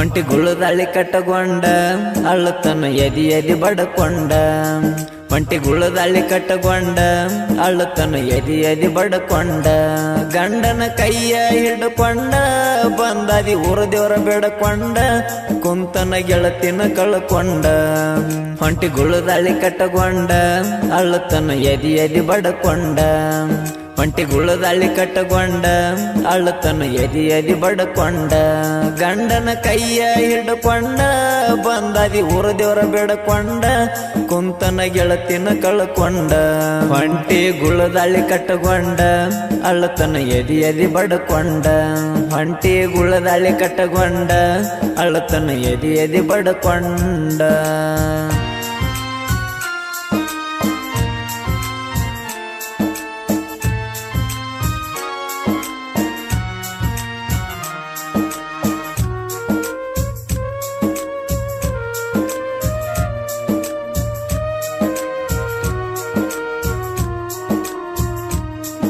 ಹೊಂಟಿ ಗುಳದಳ್ಳಿ ಕಟ್ಟಗೊಂಡ ಅಳ್ಳತನ ಎದಿ ಎದಿ ಬಡಕೊಂಡ. ಒಂಟಿ ಗುಳದಳ್ಳಿ ಕಟ್ಟಗೊಂಡ ಅಳ್ಳತನ ಎದಿ ಎದಿ ಬಡಕೊಂಡ. ಗಂಡನ ಕೈಯ ಹಿಡ್ಕೊಂಡ, ಬಂದಾದಿ ಊರ ದೇವರ ಬೇಡಕೊಂಡ, ಕುಂತನ ಗೆಳತಿನ ಕಳ್ಕೊಂಡ. ಒಂಟಿ ಗುಳದಳ್ಳಿ ಕಟ್ಟಗೊಂಡ ಅಳ್ಳತನ ಎದಿ ಎದಿ ಬಡಕೊಂಡ. ಹೊಂಟಿ ಗುಳದಳ್ಳಿ ಕಟ್ಟಗೊಂಡ ಅಳ್ಳತನ ಎದಿ ಎದಿ ಬಡಕೊಂಡ, ಗಂಡನ ಕೈಯ ಹಿಡ್ಕೊಂಡ, ಬಂದದಿ ಊರ ದೇವರ ಬೇಡಕೊಂಡ, ಕುಂತನ ಗೆಳತಿನ ಕಳ್ಕೊಂಡ. ಒಂಟಿ ಗುಳದಳ್ಳಿ ಕಟ್ಟಗೊಂಡ ಅಳ್ಳತನ ಎದಿ ಎದಿ ಬಡಕೊಂಡ. ಒಂಟಿ ಗುಳದಳ್ಳಿ ಕಟ್ಟಗೊಂಡ ಅಳ್ಳತನ ಎದಿ ಎದಿ ಬಡಕೊಂಡ.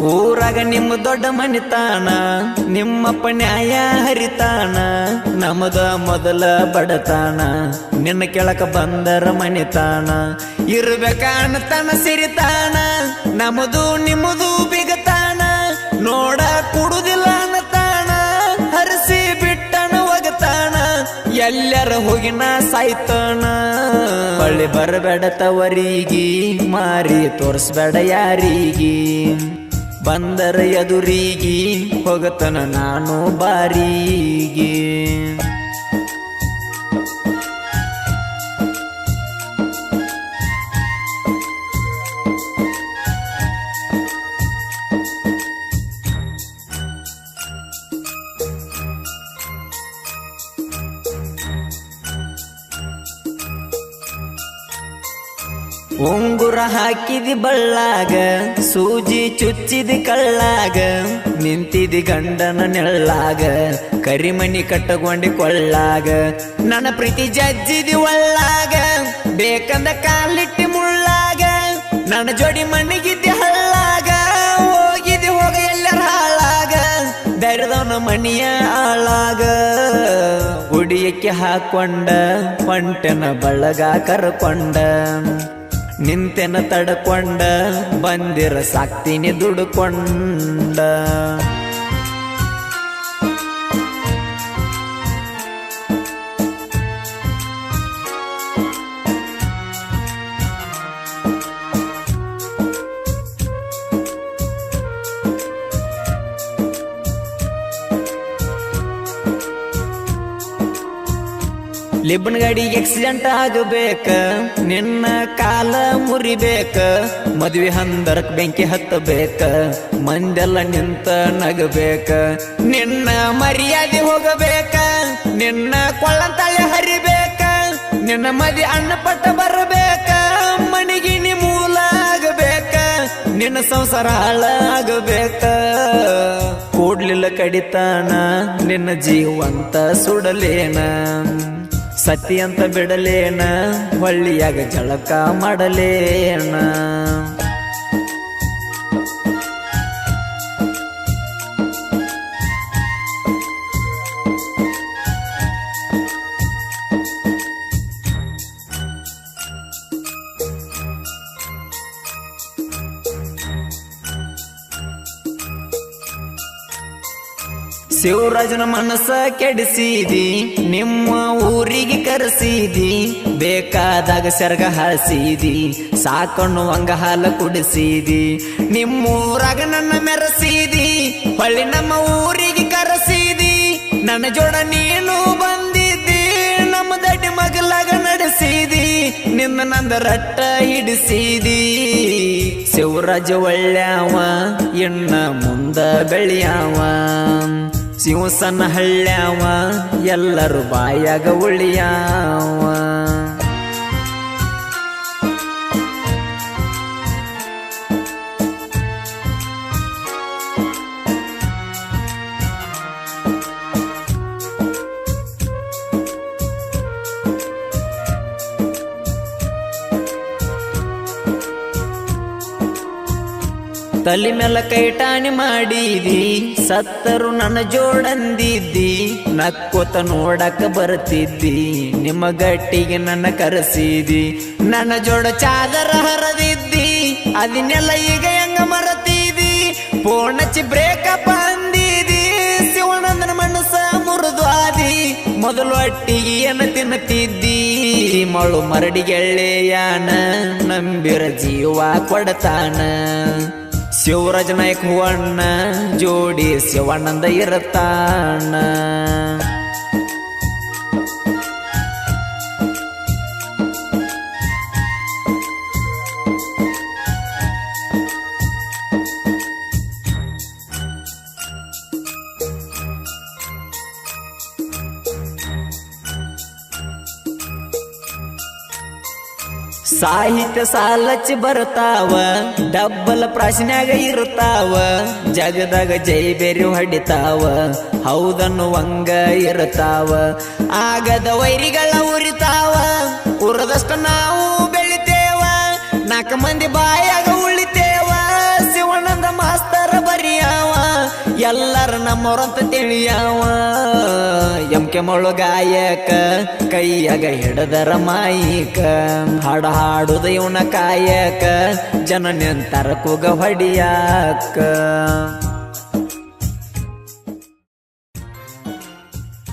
ಊರಾಗ ನಿಮ್ಮ ದೊಡ್ಡ ಮನಿತಾನ ನಿಮ್ಮಪ್ಪ ನ್ಯಾಯ ಹರಿತಾನ, ನಮದ ಮೊದಲ ಬಡತಾನ, ನಿನ್ನ ಕೆಳಕ ಬಂದರ ಮನಿತಾನ. ಇರ್ಬೇಕಾನತನ ಸಿರಿತಾನ, ನಮದು ನಿಮ್ಮದು ಬಿಗತಾನ, ನೋಡ ಕುಡುದಿಲ್ಲ ಅನ್ನತಾನ, ಹರಿಸಿ ಬಿಟ್ಟನ ಒಗತಾನ, ಎಲ್ಲರ ಹೋಗಿನ ಸಾಯ್ತಾನ. ಬಳ್ಳಿ ಬರಬೇಡ ತವರಿಗಿ, ಮಾರಿ ತೋರಿಸ್ಬೇಡ ಯಾರಿಗೆ. ಬಂದರ ಎದುರಿಗೆ ಹೋಗತನ ನಾನು ಬಾರಿಗೆ. ಉಂಗುರ ಹಾಕಿದಿ ಬಳ್ಳಾಗ, ಸೂಜಿ ಚುಚ್ಚಿದಿ ಕಳ್ಳಾಗ, ನಿಂತಿದಿ ಗಂಡನ ನೆಳ್ಳಾಗ, ಕರಿಮಣಿ ಕಟ್ಟಕೊಂಡಿ ಕೊಳ್ಳಾಗ. ನನ್ನ ಪ್ರೀತಿ ಜಜ್ಜಿದಿ ಒಳ್ಳಾಗ, ಬೇಕಂದ ಕಾಲಿಟ್ಟಿ ಮುಳ್ಳಾಗ, ನನ್ನ ಜೋಡಿ ಮಣ್ಣಿಗಿದ್ದಿ ಹಳ್ಳಾಗ ಹೋಗಿದಿ ಹೋಗ ಎಲ್ಲರ ಹಾಳಾಗ ಬೆರೆದವನ ಮಣಿಯ ಹಾಳಾಗ. ಉಡಿಯಕ್ಕೆ ಹಾಕೊಂಡ ಹೊಂಟನ ಬಳಗ ಕರ್ಕೊಂಡ. ನಿಂತೆನ ತಡ್ಕೊಂಡ ಬಂದಿರ ಸಾಕ್ತೀನಿ ದುಡ್ಕೊಂಡ. ಲಿಬ್ಬನ್ ಗಾಡಿ ಎಕ್ಸಿಡೆಂಟ್ ಆಗಬೇಕ ನಿನ್ನ ಕಾಲ ಮುರಿಬೇಕ. ಮದ್ವೆ ಹಂದರಕ್ ಬೆಂಕಿ ಹತ್ತಬೇಕ. ಮಂದೆಲ್ಲ ನಿಂತ ನಗಬೇಕ. ನಿನ್ನ ಮರ್ಯಾದೆ ಹೋಗಬೇಕ. ನಿನ್ನ ಕೊಳ್ಳಂತಾಳೆ ಹರಿಬೇಕ. ನಿನ್ನ ಮದಿ ಅನ್ನ ಪಟ್ಟ ಬರಬೇಕ. ಮಣಿಗಿನಿ ಮೂಲ ಆಗಬೇಕ. ನಿನ್ನ ಸಂಸಾರ ಹಾಳಾಗಬೇಕ ಕೂಡ್ಲಿಲ್ಲ ಕಡಿತಾನ. ನಿನ್ನ ಜೀವಂತ ಸುಡಲೇನ. ಸತಿ ಅಂತ ಬಿಡಲೇನ ಹೊಳ್ಳಿಯಾಗ ಜಳಕ ಮಾಡಲೇನ? ಶಿವರಾಜನ ಮನಸ್ಸ ಕೆಡಿಸಿದಿ, ನಿಮ್ಮ ಊರಿಗೆ ಕರೆಸಿದಿ, ಬೇಕಾದಾಗ ಸೆರಗ ಹಾಸಿದಿ ಸಾಕೊಂಡು ಹಂಗ ಹಾಲ ಕುಡಿಸಿದಿ, ನಿಮ್ಮೂರಾಗ ನನ್ನ ಮೆರೆಸಿದಿ, ಹೊಳ್ಳಿ ನಮ್ಮ ಊರಿಗೆ ಕರೆಸಿದಿ, ನನ್ನ ಜೋಡ ನೀನು ಬಂದಿದ್ದಿ, ನಮ್ಮ ದಡ್ಡಿ ಮಗಲಾಗ ನಡೆಸಿದಿ, ನಿನ್ನ ನಂದ ರಟ್ಟ ಹಿಡಿಸಿದಿ. ಶಿವರಾಜ ಒಳ್ಳ್ಯಾವ, ಇನ್ನ ಮುಂದ ಬೆಳೆಯಾವ. ಶಿವಸನ ಹಳ್ಳ್ಯಾವ ಎಲ್ಲರೂ ಬಾಯಾಗ ಉಳಿಯಾವ. ತಲೆ ಮೇಲ ಕೈಟಾಣಿ ಮಾಡಿದಿ, ಸತ್ತರು ನನ್ನ ಜೋಡಂದಿದ್ದಿ, ನಕ್ಕೋತ ನೋಡಕ ಬರ್ತಿದ್ದಿ, ನಿಮ್ಮ ಗಟ್ಟಿಗೆ ನನ್ನ ಕರೆಸಿದಿ, ನನ್ನ ಜೋಡ ಚಾದರ ಹರದಿದ್ದಿ ಅದನ್ನೆಲ್ಲ ಈಗ ಹೆಂಗ ಮರತಿದಿ ಪೋಣಚಿ ಬ್ರೇಕಪ್ ಅಂದಿದಿ ಶಿವನಂದನ ಮನಸ್ಸ ಮುರಿದ್ವಾದಿ ಮೊದಲು ಅಟ್ಟಿಗೆ ಏನು ತಿನ್ನತಿದ್ದಿ ಮಳು ಮರಡಿಗೆಳ್ಳೆಯಾನ, ನಂಬಿರ ಜೀವ ಕೊಡತಾನ. ಶಿವರಾಜ ನಾಯಕ್ ಹೂವಣ್ಣ ಜೋಡಿ ಶಿವಣ್ಣಂದ ಇರತಾನ ಸಾಹಿತ್ಯ ಸಾಲಚ್ ಬರ್ತಾವ ಡಬ್ಬಲ ಪ್ರಾಶನ್ಯಾಗ ಇರ್ತಾವ ಜಗದಾಗ ಜೈ ಬೇರಿ ಹೊಡಿತಾವ ಹೌದನ್ನುವಂಗ ಇರ್ತಾವ ಆಗದ ವೈರಿಗಳ ಉರಿತಾವ, ಉರದಷ್ಟು ನಾವು ಬೆಳಿತೇವ, ನಾಲ್ಕು ಮಂದಿ ಬಾಯಾಗ ನಮ್ಮವ್ರಂತ ತಿಳಿಯಾವ. ಎಮ್ಕೆ ಮೊಳು ಗಾಯಕ, ಕೈಯಾಗ ಹಿಡದರ ಮಾಯಿಕ. ಹಾಡ ಹಾಡುದ ಇವನ ಕಾಯಕ ಜನ ನಿಂತರ ಕೂಗ ಹೊಡಿಯಾಕ.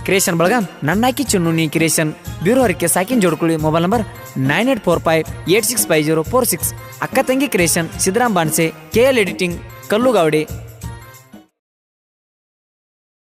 ಕ್ರಿಯೇಷನ್ ಬಳಗ, ನನ್ನಾಕಿ ಚುನ್ನು ನೀ ಕ್ರಿಯೇಷನ್. ಬ್ಯೂರೋ ಹರಕೆ ಸಾಕಿನ್ ಜೋಡ್ಕೊಳ್ಳಿ mobile number nine eight four five eight six five zero four six. ಅಕ್ಕ ತಂಗಿ creation, Siddaram Banse K L editing Kallugavadi